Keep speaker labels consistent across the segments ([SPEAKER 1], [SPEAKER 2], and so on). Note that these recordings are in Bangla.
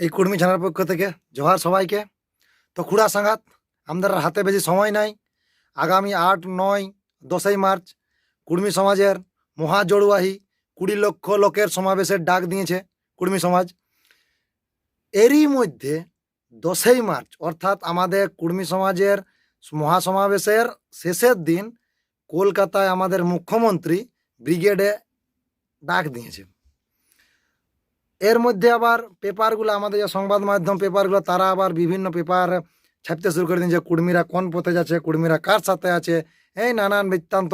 [SPEAKER 1] এই কর্মী ছানার পক্ষ থেকে জোহার সবাইকে। তো খুড়া সাঙ্গাত আমাদের হাতে বেশি সময় নাই। আগামী আট, নয়, দশই মার্চ কুর্মী সমাজের মহা জড়ুয়াহি কুড়ি লক্ষ লোকের সমাবেশের ডাক দিয়েছে কুর্মী সমাজ। এরই মধ্যে দশই মার্চ, অর্থাৎ আমাদের কুর্মী সমাজের মহাসমাবেশের শেষের দিন কলকাতায় আমাদের মুখ্যমন্ত্রী ব্রিগেডে ডাক দিয়েছে। এর মধ্যে আবার পেপারগুলো, আমাদের যে সংবাদ মাধ্যম পেপারগুলো, তারা আবার বিভিন্ন পেপার ছাপতে শুরু করে দিন যে কুর্মীরা কোন পথে যাচ্ছে, কুর্মীরা কার সাথে আছে, এই নানান বৃত্তান্ত।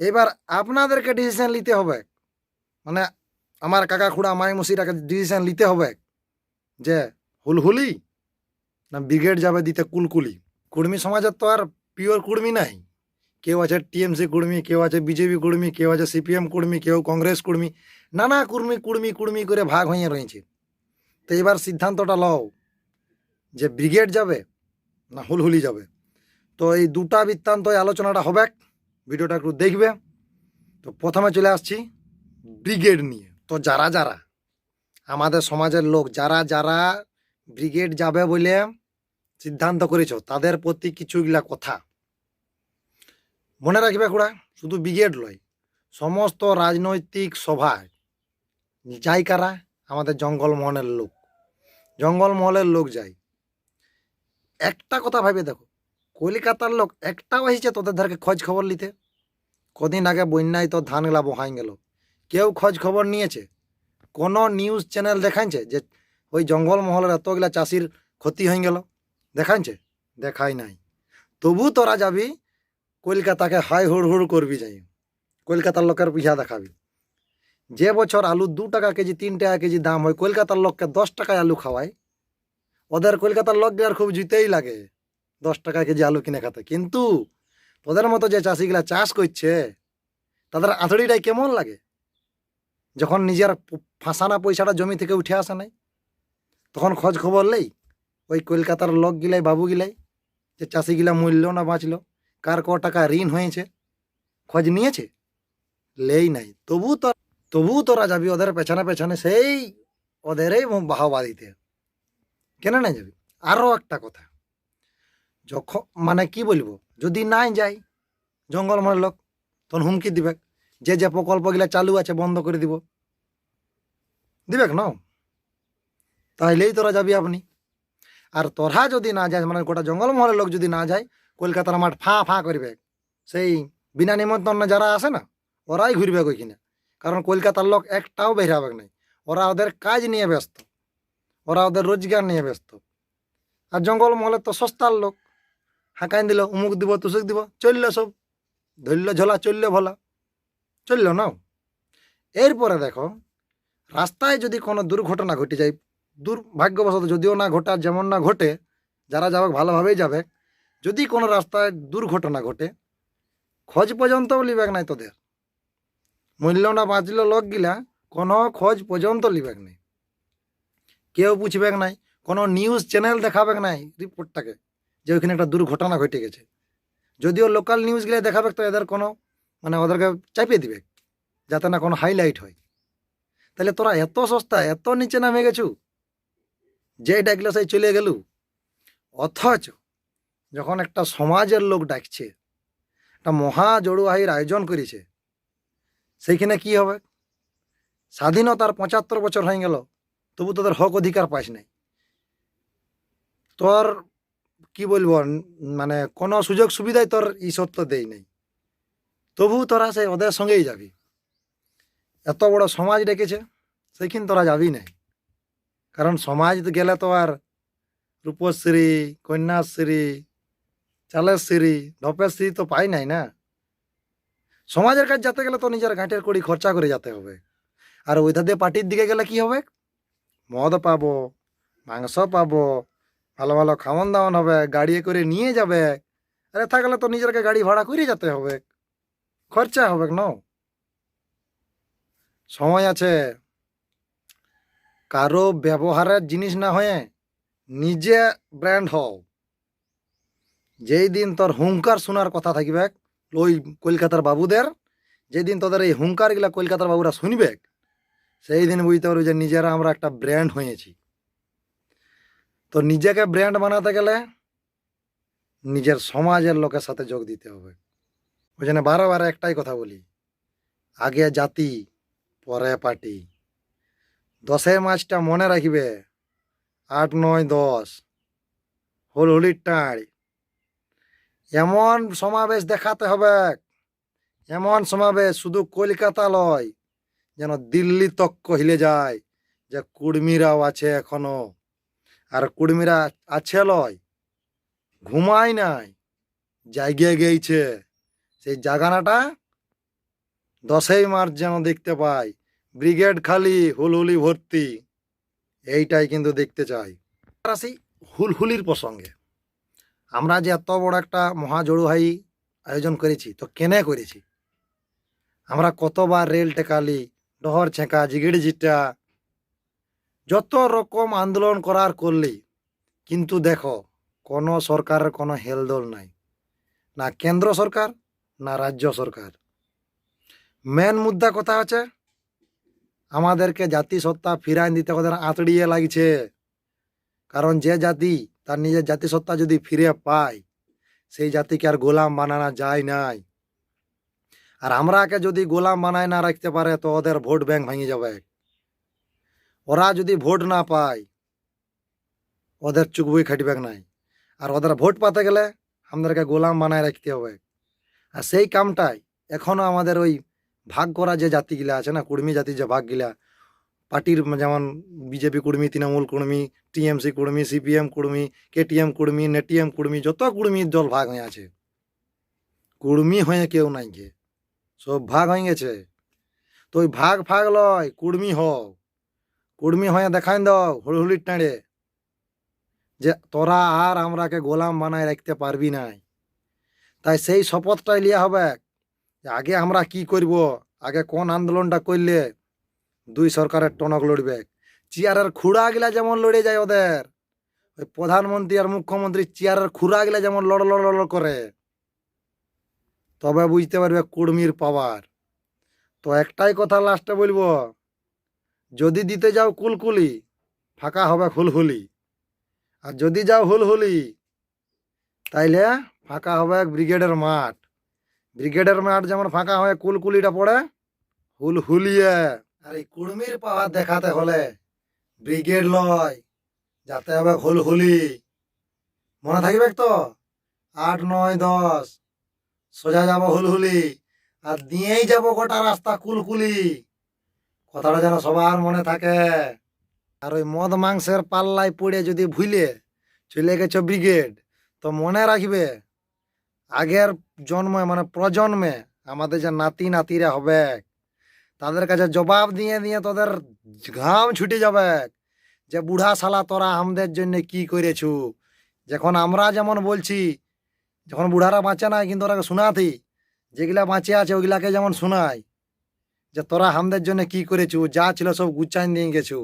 [SPEAKER 1] এবার আপনাদেরকে ডিসিশন নিতে হবে। মানে আমার কাকা খুড়া মাই মুসিরাকে ডিসিশন নিতে হবে যে হুলহুলি না ব্রিগেড যাবে দিতে কুলকুলি। কুর্মী সমাজের তো আর পিওর কুর্মী নাই। কেউ আছে টিএমসি কুর্মী, কেউ আছে বিজেপি কুর্মী, কেউ আছে সিপিএম কুর্মী, কেউ কংগ্রেস কুর্মী, নানা কুর্মী কুর্মী কুর্মী করে ভাগ হয়ে রয়েছে। তো এবার সিদ্ধান্তটা লও যে ব্রিগেড যাবে না হুলহুলি যাবে। তো এই দুটা বৃত্তান্ত আলোচনাটা হবে। ভিডিওটা একটু দেখবে। তো প্রথমে চলে আসছি ব্রিগেড নিয়ে। তো যারা যারা আমাদের সমাজের লোক, যারা যারা ব্রিগেড যাবে বলে সিদ্ধান্ত করেছ, তাদের প্রতি কিছুগুলা কথা। মনে রাখবে খুড়া, শুধু ব্রিগেড লয়। সমস্ত রাজনৈতিক সভায় যাই কারা, আমাদের জঙ্গলমহলের লোক। জঙ্গলমহলের লোক যায় একটা কথা ভাবে দেখো, কলিকাতার লোক একটাও এসেছে তোদের ধারকে খোঁজ খবর নিতে? কদিন আগে বন্যায় তো ধানগুলা বহাই গেল। কেউ খোঁজ খবর নিয়েছে? কোনো নিউজ চ্যানেল দেখাইছে যে ওই জঙ্গলমহলের এতগুলা চাষির ক্ষতি হয়ে গেল? দেখাইছে? দেখাই নাই। তবু তোরা যাবি কলকাতাকে হাই হুড় হুড় করবি যাই। কলকাতার লোকের পিছা দেখাবি। যে বছর আলু দু টাকা কেজি, তিন টাকা কেজি দাম হয়, কলকাতার লোককে দশ টাকায় আলু খাওয়ায়। ওদের কলকাতার লোককে আর খুব জিতেই লাগে দশ টাকা কেজি আলু কিনে খাতে। কিন্তু তোদের মতো যে চাষিগুলা চাষ করছে, তাদের আঁথড়িটাই কেমন লাগে? যখন নিজের ফাঁসানা পয়সাটা জমি থেকে উঠে আসে নাই, তখন খোঁজ খবর নেই ওই কলকাতার লোক গিলাই বাবু গিলাই যে চাষিগুলা মূল্য না বাঁচলো। কার ক টাকা ঋণ হয়েছে? খোঁজ নিয়েছে? লেই নাই। তবু তো, তবু তোরা যাবি ওদের পেছনে পেছনে সেই ওদেরই বাহবা দিতে। কেন না যাবি? আরও একটা কথা। যখন মানে কি বলব? যদি নাই যাই, জঙ্গল মনের লোক, তখন হুমকি দিবে। যে যে প্রকল্পগুলা চালু আছে, বন্ধ করে দিব। দিবেক না তাইলেই তোরা যাবি আপনি। আর তোরা যদি না যায় মানে গোটা জঙ্গল মহলের লোক যদি না যায় কলকাতার মাঠ ফাঁ ফাঁ করবে। সেই বিনা নিমন্ত্রণে যারা আসে না, ওরাই ঘুরবে ওইখানে কারণ কলকাতার লোক একটাও বেরাবে নাই। ওরা ওদের কাজ নিয়ে ব্যস্ত। ওরা ওদের রোজগার নিয়ে ব্যস্ত। আর জঙ্গল মহলে তো সস্তার লোক। হাঁকাইন দিল, উমুক দিব, তুসুক দিব, চলল সব। ধরল ঝোলা, চলল ভোলা। চলল না এরপরে দেখো, রাস্তায় যদি কোনো দুর্ঘটনা ঘটে যায়, দুর্ভাগ্যবশত যদিও না ঘটা যেমন না ঘটে, যারা যাবে ভালোভাবেই যাবে। যদি কোনো রাস্তায় দুর্ঘটনা ঘটে, খোঁজ পর্যন্ত লিবেক নাই তোদের। মূল্য না বাঁচল লোক গিলা কোনো খোঁজ পর্যন্ত লিবেক নাই। কেউ বুঝবেক নাই, কোনো নিউজ চ্যানেল দেখাবেক নাই রিপোর্টটাকে যে ওইখানে একটা দুর্ঘটনা ঘটে গেছে। যদিও লোকাল নিউজগুলো দেখাবে তো এদের কোনো মানে ওদেরকে চাপিয়ে দিবে যাতে না কোনো হাইলাইট হয়। তাহলে তোরা এত সস্তা, এত নিচে নামে গেছু, যে ডাকলে সেই চলে গেলু। অথচ যখন একটা সমাজের লোক ডাকছে, একটা মহা জড়ুয়াহির আয়োজন করেছে, সেইখানে কি হবে? স্বাধীনতার পঁচাত্তর বছর হয়ে গেল, তবু তোদের হক অধিকার পাইস নাই। তোর কি বলব মানে কোনো সুযোগ সুবিধাই তোর ই সত্য দেই নাই। তবু তোরা সেই ওদের সঙ্গেই যাবি। এত বড় সমাজ ডেকেছে, সেইখানে তোরা যাবি নাই। কারণ সমাজ গেলে তো আর রূপশ্রী, কন্যাশ্রী চালেশ্রী ধপেশ্রী তো পাই নাই না। সমাজের কাজ যেতে গেলে তো নিজের ঘাটের কড়ি খরচা করে যেতে হবে। আর ওই ধারে পার্টির দিকে গেলে কি হবে? মদ পাবো, মাংস পাবো, ভালো ভালো খাওয়ান দাওয়ান হবে, গাড়ি করে নিয়ে যাবে। আরে থাকলে তো নিজেরকে গাড়ি ভাড়া করে যেতে হবে। খরচা হবে ন। সময় আছে। কারও ব্যবহারের জিনিস না হয়ে নিজে ব্র্যান্ড হও। যেই দিন তোর হুঙ্কার শোনার কথা থাকবে, ওই কলকাতার বাবুদের যেদিন তোদের এই হুঙ্কারগুলা কলকাতার বাবুরা শুনবে, সেই দিন বুঝতে পারবি যে নিজেরা আমরা একটা ব্র্যান্ড হয়েছি। তো নিজেকে ব্র্যান্ড বানাতে গেলে নিজের সমাজের লোকের সাথে যোগ দিতে হবে। ওই জন্য বারবার একটাই কথা বলি, আগে জাতি, পরে পার্টি। দশের মাছটা মনে রাখবে, আট, নয়, দশ হোল হোলির টাঁড়। এমন সমাবেশ দেখাতে হবে, এমন সমাবেশ শুধু কলকাতা লয়, যেন দিল্লি তক্ক হিলে যায় যে কুর্মীরাও আছে এখনও। আর কুর্মীরা আছে লয়, ঘুমায় নাই জায়গিয়ে গেছে সেই জাগানাটা দশই মার্চ যেন দেখতে পাই, ব্রিগেড খালি হুলহুলি ভর্তি, এইটাই কিন্তু দেখতে চাই। আসি হুলহুলির প্রসঙ্গে আমরা যে এত বড় একটা মহাজড়ুহাই আয়োজন করেছি, তো কেনে করেছি? আমরা কতবার রেল টেকালি ডহর ছেঁকা জিগিড়ি জিটা, যত রকম আন্দোলন করার করলি, কিন্তু দেখো, কোনো সরকারের কোনো হেলদোল নাই। না কেন্দ্র সরকার, না রাজ্য সরকার। মেন মুদ্রা কথা হচ্ছে আমাদেরকে জাতিসত্তা ফিরাই দিতে ওদের আঁতড়িয়ে লাগছে। কারণ যে জাতি তার নিজের জাতিসত্তা যদি ফিরে পায়, সেই জাতিকে আর গোলাম বানানো যায় নাই। আর আমরাকে যদি গোলাম বানায় না রাখতে পারে, তো ওদের ভোট ব্যাংক ভেঙে যাবে। ওরা যদি ভোট না পায়, ওদের চুকবুই খাটবে নাই। আর ওদের ভোট পাতে গেলে আমাদেরকে গোলাম বানায় রাখতে হবে। আর সেই কামটাই এখনও আমাদের ওই ভাগ করা যে জাতিগুলা আছে না, কুর্মী জাতির যে ভাগগুলা পার্টির যেমন BJP Kurmi, Trinamool Kurmi, TMC Kurmi, CPM Kurmi, KTM Kurmi, নেটিএম Kurmi, যত কুর্মীর দল ভাগ হয়ে আছে। কুর্মী হয়ে কেউ নাই গে। সব ভাগ হয়ে গেছে। তো ভাগ ফাগ লয়, কুর্মী হও। কুর্মী হয়ে দেখাই দাও, হুড়হুড়ির টাঁড়ে। যে তোরা আর আমরাকে গোলাম বানায় রাখতে পারবি নাই। তাই সেই শপথটাই লিয়া হবে। আগে আমরা কি করব? আগে কোন আন্দোলনটা করলে দুই সরকারের টনক লড়বে। চেয়ারের খুঁড়া গিলা যেমন লড়ে যায় ওদের, ওই প্রধানমন্ত্রী আর মুখ্যমন্ত্রী চেয়ারের খুঁড়া গিলা যেমন লড় লড় লড় করে, তবে বুঝতে পারবে কুর্মীর পাওয়ার। তো একটাই কথা লাস্টে বলব, যদি দিতে যাও কুলকুলি, ফাঁকা হবে হুলহুলি। আর যদি যাও হুলহুলি, তাইলে ফাঁকা হবে ব্রিগেডের মাঠ। ব্রিগেডের মাঠ যেমন ফাঁকা হয়, কুলকুলিটা পড়ে হুলহুলিয়ে। আর এই কুর্মীর পাওয়ার দেখাতে হলে ব্রিগেড লয়, যাতে হবে হুলহুলি। মনে থাকবে তো আট, নয়, দশ। সোজা যাব হুলহুলি, আর দিয়েই যাব গোটা রাস্তা কুলকুলি। কথাটা যেন সবার মনে থাকে। আর ওই মদ মাংসের পাল্লায় পড়ে যদি ভুলে চলে গেছো ব্রিগেড, তো মনে রাখবে, আগের জন্মে মানে প্রজন্মে আমাদের যে নাতি নাতিরা হবে তাদের কাছে জবাব দিয়ে দিয়ে তোদের ঘাম ছুটে যাবে যে, বুড়া শালা, তোরা আমাদের জন্য কি করেছু? যখন আমরা যেমন বলছি, যখন বুড়ারা বাঁচে নাই, কিন্তু ওরাকে শোনাতি, যেগুলা বাঁচে আছে, ওগুলাকে যেমন শোনায় যে, তোরা আমাদের জন্য কি করেছু? যা ছিল সব গুচাই নিয়ে গেছু।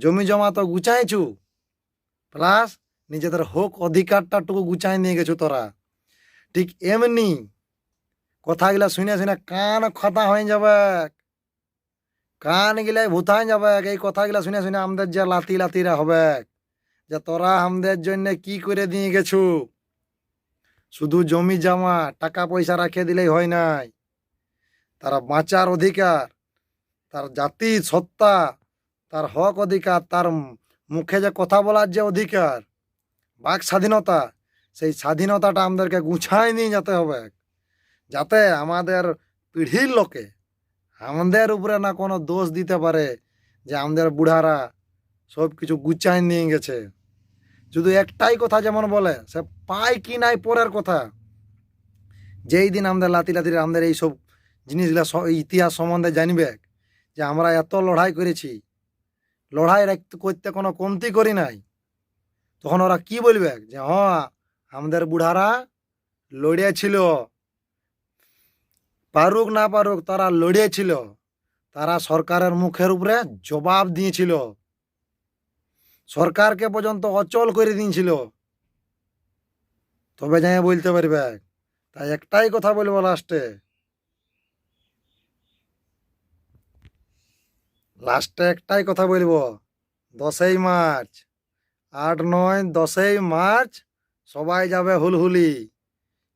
[SPEAKER 1] জমি জমা তো গুচাইছু প্লাস নিজেদের হোক অধিকারটাটুকু গুচাই নিয়ে গেছু তোরা। ঠিক এমনি কথাগুলা শুনে শুনে কান খতা হয়ে যাবে। কান গিলাই ভূতাই যাবে, এই কথাগুলা শুনে শুনে আমাদের যে লাতি লাতিরা হবে, যে তোরা আমাদের জন্য কি করে দিয়ে গেছু? শুধু জমি জামা, টাকা পয়সা রাখে দিলেই হয় নাই। তারা বাঁচার অধিকার, তার জাতি সত্তা, তার হক অধিকার, তার মুখে যে কথা বলার যে অধিকার, বাক স্বাধীনতা, সেই স্বাধীনতাটা আমাদেরকে গুছায় নিয়ে যেতে হবে, যাতে আমাদের পিঢ়ির লোকে আমাদের উপরে না কোনো দোষ দিতে পারে যে আমাদের বুড়ারা সব কিছু গুছাই নিয়ে গেছে। শুধু একটাই কথা যেমন বলে, সে পায় কি নাই পরের কথা। যেই দিন আমাদের লাতি লাতিরা আমাদের এইসব জিনিসগুলা ইতিহাস সম্বন্ধে জানবে যে আমরা এত লড়াই করেছি, লড়াই করতে কোনো কমতি করি নাই, তখন ওরা কি বলবে? যে হ্যাঁ আমাদের বুড়ারা লড়িয়েছিল। পারুক না পারুক, তারা লড়িয়েছিল। তারা সরকারের মুখের উপরে জবাব দিয়েছিল। সরকারকে পর্যন্ত অচল করে দিয়েছিল। তবে যাই বলতে পারবে, তাই একটাই কথা বলব লাস্টে। লাস্টে একটাই কথা বলব, দশই মার্চ। আট, নয়, দশই মার্চ সবাই যাবে হুলহুলি।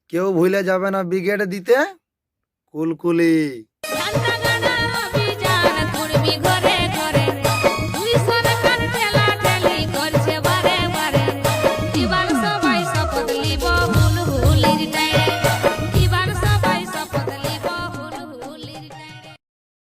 [SPEAKER 1] কেউ ভুলে যাবে না ব্রিগেড দিতে। কুলকুলি।